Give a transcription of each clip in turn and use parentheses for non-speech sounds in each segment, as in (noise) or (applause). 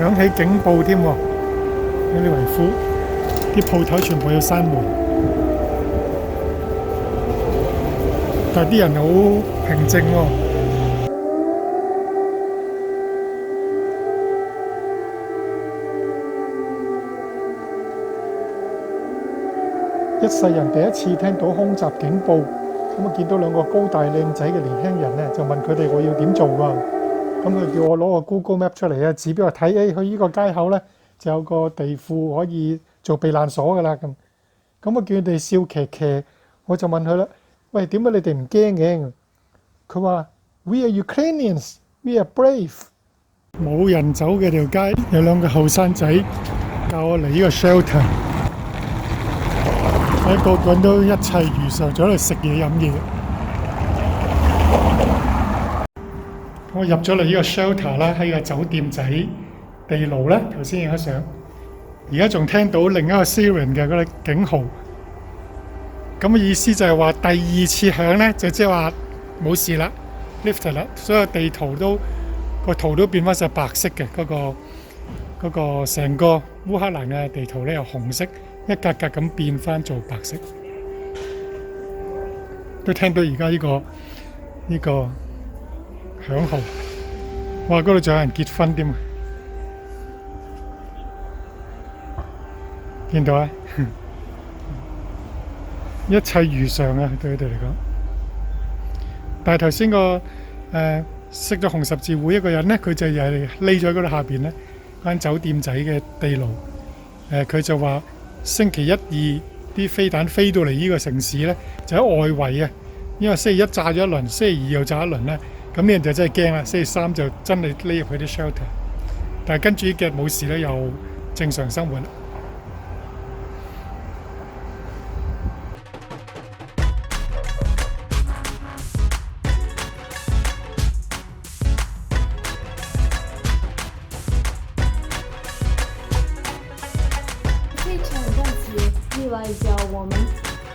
响起警報添喎，喺利維夫啲鋪頭全部要閂門，但系啲人好平靜喎。一世人第一次聽到空襲警報，咁啊見到兩個高大靚仔嘅年輕人咧，就問佢哋我要點做啊？咁佢叫我攞個 Google Map 出嚟啊，指俾我睇，誒去呢個街口咧就有個地庫可以做避難所噶啦咁。咁我叫佢哋笑騎騎，我就問佢啦，喂，點解你哋唔驚嘅？佢話：We are Ukrainians, we are brave。冇人走嘅條街，有兩個後生仔教我嚟呢個 shelter。喺個個人都一切如常，咗喺度食嘢飲嘢。我入咗嚟呢個 shelter 啦，喺個酒店仔地牢咧，頭先影咗相。而家仲聽到另一個 siren 嘅嗰啲警號。咁嘅意思就係話第二次響咧，就即係話冇事啦，lift 啦，所有地圖都個圖都變翻晒白色嘅，嗰個嗰個成個烏克蘭嘅地圖咧由紅色。一格格咁變翻做白色，都聽到而家呢個呢個响号，哇！嗰度仲有人結婚添啊！見到啊，一切如常啊，對佢哋嚟講。但係頭先個誒識咗紅十字會一個人咧，佢就又係匿咗喺嗰度下边咧，間酒店仔嘅地牢。誒，佢就話。星期一、二啲飛彈飛到嚟呢個城市咧，就喺外圍啊。因為星期一炸咗一輪，星期二又炸一輪咧，咁呢人就真係驚啦。星期三就真係匿入去啲 shelter，但係跟住呢幾日冇事咧，又正常生活啦。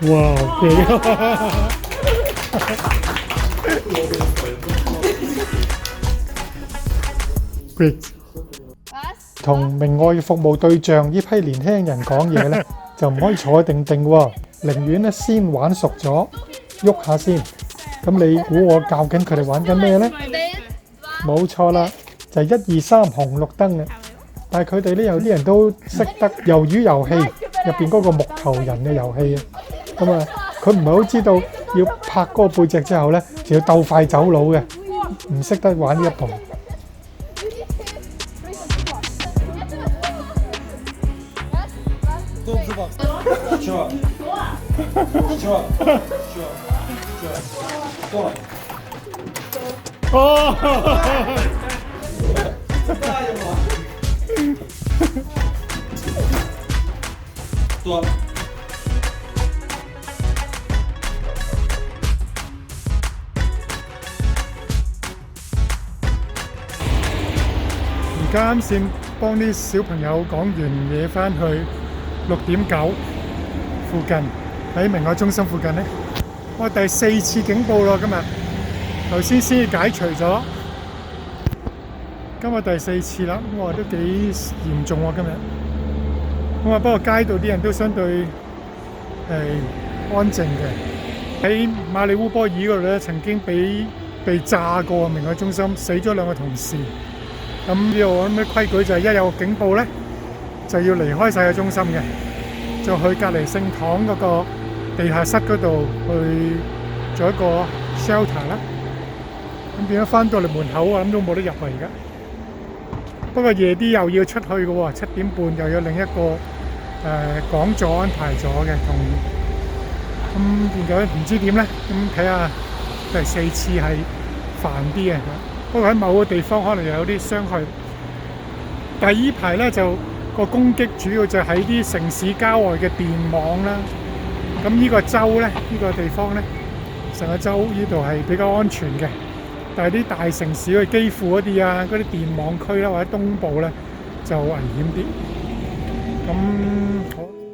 哇 (laughs) 同明愛服務對象呢批年輕人講嘢呢，(laughs) 就唔可以坐定定喎，寧願咧先玩熟咗，喐下先。咁你估我教緊佢哋玩緊咩呢？冇錯啦，就係一二三紅綠燈嘅。但係佢哋呢有啲人都識得 (laughs) 魷魚遊戲入邊嗰個木頭人嘅遊戲啊！咁啊，佢唔係好知道要拍嗰個背脊之後呢，就要鬥快走佬嘅， 음색 다 많이 아파. 또 줘봐. 좋아. 좋아. 좋아. 좋아. 또. 어. 또. 啱先幫啲小朋友講完嘢，翻去六點九附近喺明愛中心附近咧，我第四次警報咯，今日頭先先解除咗，今日第四次啦，我話都幾嚴重喎今日。我話不過街道啲人都相對係安靜嘅。喺馬里烏波爾嗰度咧，曾經俾被炸過明愛中心，死咗兩個同事。咁呢度有咩規矩？就係一有警報咧，就要離開晒個中心嘅，就去隔離聖堂嗰個地下室嗰度去做一個 shelter 啦。咁變咗翻到嚟門口，我諗都冇得入去而家。不過夜啲又要出去嘅喎，七點半又有另一個誒講座安排咗嘅，同咁變咗唔知點咧？咁睇下第四次係煩啲嘅。不過喺某個地方可能又有啲傷害，但係依排咧就個攻擊主要就喺啲城市郊外嘅電網啦。咁呢個州咧，呢個地方咧，成個州呢度係比較安全嘅。但係啲大城市嘅基庫嗰啲啊，嗰啲電網區啦，或者東部咧就危險啲。咁好。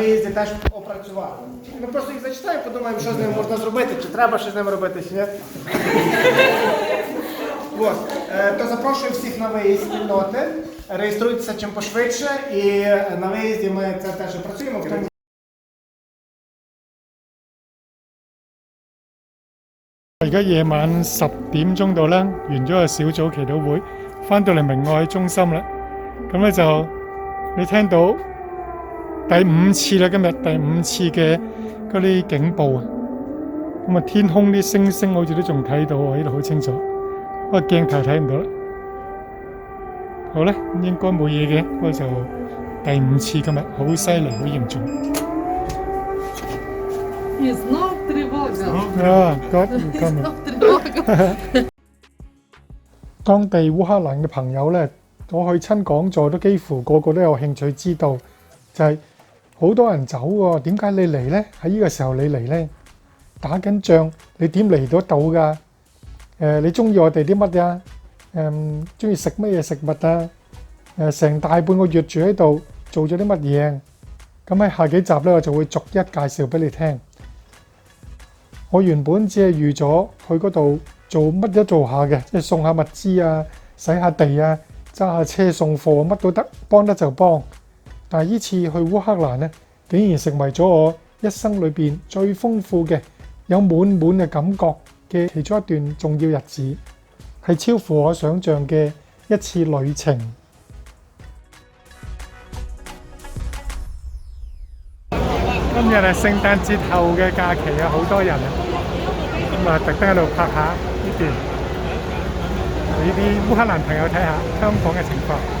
виїзді теж опрацювали. Ми просто їх зачитаємо, подумаємо, що з ними можна зробити, чи треба щось з ними робити, чи ні. От. Е, То запрошую всіх на виїзд спільноти. Реєструйтеся чим пошвидше, і е, на виїзді ми це теж працюємо. В тому 而家夜晚十点钟度啦，完咗个小组祈祷会，翻到嚟明爱中心啦。咁咧就你听到 第五次啦，今日第五次嘅嗰啲警报啊。咁啊，天空啲星星好似都仲睇到喎，呢度好清楚。不过镜头睇唔到啦。好咧，应该冇嘢嘅，不过就第五次今日好犀利，好严重。 І (laughs) знов тривога. 啊，嗰今日。 Знов тривога. (laughs) 当地乌克兰嘅朋友呢，我去亲讲座都几乎个个都有兴趣知道，就系、 好多人走喎，點解你嚟呢？喺呢個時候你嚟呢？打緊仗，你點嚟到到㗎？誒、你中意我哋啲乜啊？誒、中意食乜嘢食物啊？誒、成大半個月住喺度，做咗啲乜嘢？咁喺下幾集呢，我就會逐一介紹俾你聽。我原本只係預咗去嗰度做乜都做下嘅，即係送下物資啊、洗下地啊、揸下車送貨，乜都得，幫得就幫。但係呢次去烏克蘭呢，竟然成為咗我一生裏邊最豐富嘅、有滿滿嘅感覺嘅其中一段重要日子，係超乎我想象嘅一次旅程。今日係聖誕節後嘅假期啊，好多人啊！咁啊，特登喺度拍下呢段，俾啲烏克蘭朋友睇下香港嘅情況。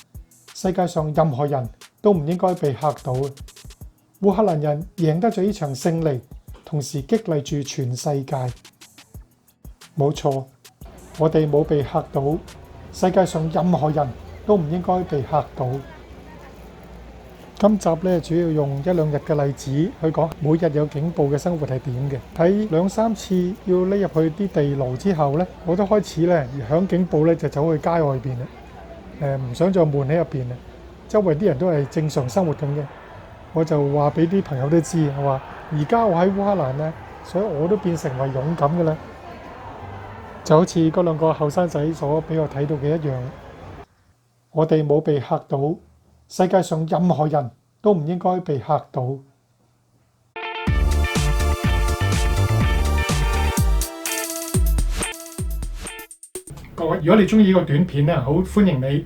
世界上任何人都唔應該被嚇到。烏克蘭人贏得咗呢場勝利，同時激勵住全世界。冇錯，我哋冇被嚇到，世界上任何人都唔應該被嚇到。今集咧主要用一兩日嘅例子去講每日有警報嘅生活係點嘅。睇兩三次要匿入去啲地牢之後咧，我都開始咧而響警報咧就走去街外邊啦。誒、唔想再悶喺入邊啦，周圍啲人都係正常生活緊嘅。我就話俾啲朋友都知，我話而家我喺烏克蘭咧，所以我都變成為勇敢嘅啦。就好似嗰兩個後生仔所俾我睇到嘅一樣，我哋冇被嚇到。世界上任何人都唔應該被嚇到。各位，如果你中意呢個短片咧，好歡迎你